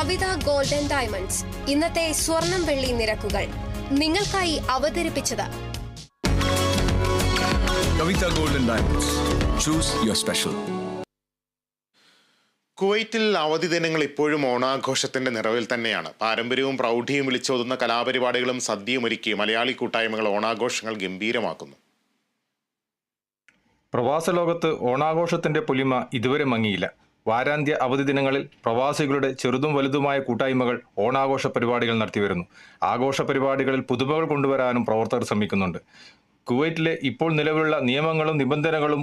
കവിത golden diamonds. ഇന്നത്തെ സ്വർണം വെള്ളി നിരക്കുകൾ. നിങ്ങൾക്കായി അവതരിപ്പിച്ചത്. Kavitha golden diamonds. Choose your special കുവൈറ്റിൽ അവധി ദിനങ്ങൾ ഇപ്പോഴും ഓണാഘോഷത്തിന്റെ നിറവിൽ തന്നെയാണ്. പാരമ്പര്യവും പ്രൗഢിയും വിളിച്ചോതുന്ന കലാപരിപാടികളും സദ്യയും ഒരുക്കി മലയാളി കൂട്ടായ്മകൾ ഓണാഘോഷങ്ങൾ ഗംഭീരമാക്കുന്നു. പ്രവാസ ലോകത്ത് ഓണാഘോഷത്തിന്റെ പുലിമ ഇതുവരെ മങ്ങിയില്ല. വാരാന്ത്യ അവധി ദിനങ്ങളിൽ പ്രവാസികളുടെ ചെറുതും വലുതുമായ കൂട്ടായ്മകൾ ഓണാഘോഷ പരിപാടികൾ നടത്തിവരുന്നു. ആഘോഷ പരിപാടികളിൽ പുതുമകൾ കൊണ്ടുവരാനും പ്രവർത്തകർ ശ്രമിക്കുന്നുണ്ട്. കുവൈറ്റിലെ ഇപ്പോൾ നിലവിലുള്ള നിയമങ്ങളും നിബന്ധനകളും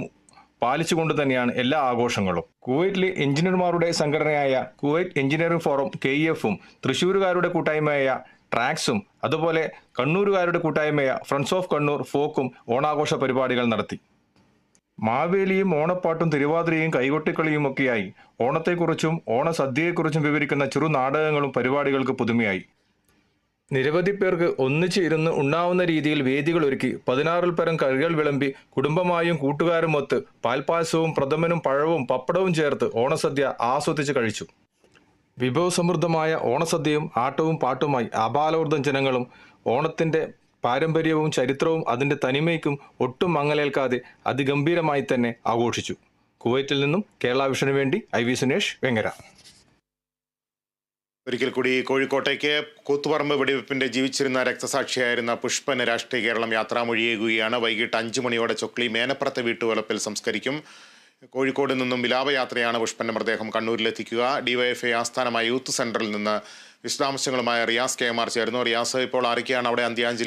പാലിച്ചുകൊണ്ട് തന്നെയാണ് എല്ലാ ആഘോഷങ്ങളും. കുവൈറ്റിലെ എഞ്ചിനീയർമാരുടെ സംഘടനയായ കുവൈറ്റ് എഞ്ചിനീയറിംഗ് ഫോറം കെ എഫും തൃശ്ശൂരുകാരുടെ കൂട്ടായ്മയായ ട്രാക്സും അതുപോലെ കണ്ണൂരുകാരുടെ കൂട്ടായ്മയായ ഫ്രണ്ട്സ് ഓഫ് കണ്ണൂർ ഫോക്കും ഓണാഘോഷ പരിപാടികൾ നടത്തി. മാവേലിയും ഓണപ്പാട്ടും തിരുവാതിരയും കൈകൊട്ടിക്കളിയുമൊക്കെയായി ഓണത്തെക്കുറിച്ചും ഓണസദ്യയെക്കുറിച്ചും വിവരിക്കുന്ന ചെറു നാടകങ്ങളും പരിപാടികൾക്ക് പുതുമയായി. നിരവധി പേർക്ക് ഒന്നിച്ചിരുന്ന് ഉണ്ണാവുന്ന രീതിയിൽ വേദികൾ ഒരുക്കി പതിനാറിൽ പരം കറികൾ വിളമ്പി കുടുംബമായും കൂട്ടുകാരും കൂട്ടുകാരുമൊത്ത് പാൽപായസവും പ്രഥമനും പഴവും പപ്പടവും ചേർത്ത് ഓണസദ്യ ആസ്വദിച്ച് കഴിച്ചു. വിഭവസമൃദ്ധമായ ഓണസദ്യയും ആട്ടവും പാട്ടുമായി അപാലോർദ്ധം ജനങ്ങളും ഓണത്തിന്റെ പാരമ്പര്യവും ചരിത്രവും അതിന്റെ തനിമയ്ക്കും ഒട്ടും മങ്ങലേൽക്കാതെ അതിഗംഭീരമായി തന്നെ ആഘോഷിച്ചു. കുവൈറ്റിൽ നിന്നും കേരള വിഷനു വേണ്ടി ഐ വി സുനേഷ് വെങ്ങര. ഒരിക്കൽ കൂടി കോഴിക്കോട്ടേക്ക് കൂത്തുപറമ്പ് വെടിവെപ്പിന്റെ ജീവിച്ചിരുന്ന രക്തസാക്ഷിയായിരുന്ന പുഷ്പന് രാഷ്ട്രീയ കേരളം യാത്രാമൊഴിയേകുകയാണ്. വൈകിട്ട് അഞ്ചു മണിയോടെ ചൊക്ലി മേനപ്പുറത്തെ വീട്ടുവലപ്പിൽ സംസ്കരിക്കും. കോഴിക്കോട് നിന്നും വിലാപയാത്രയാണ് പുഷ്പന്റെ മൃതദേഹം കണ്ണൂരിലെത്തിക്കുക. ഡിവൈഎഫ്ഐ ആസ്ഥാനമായ യൂത്ത് സെന്ററിൽ നിന്ന് വിശദാംശങ്ങളുമായ റിയാസ് കെ എം ആർ ചേരുന്നു. റിയാസ് ഇപ്പോൾ ആരൊക്കെയാണ് അവിടെ അന്ത്യാഞ്ജലി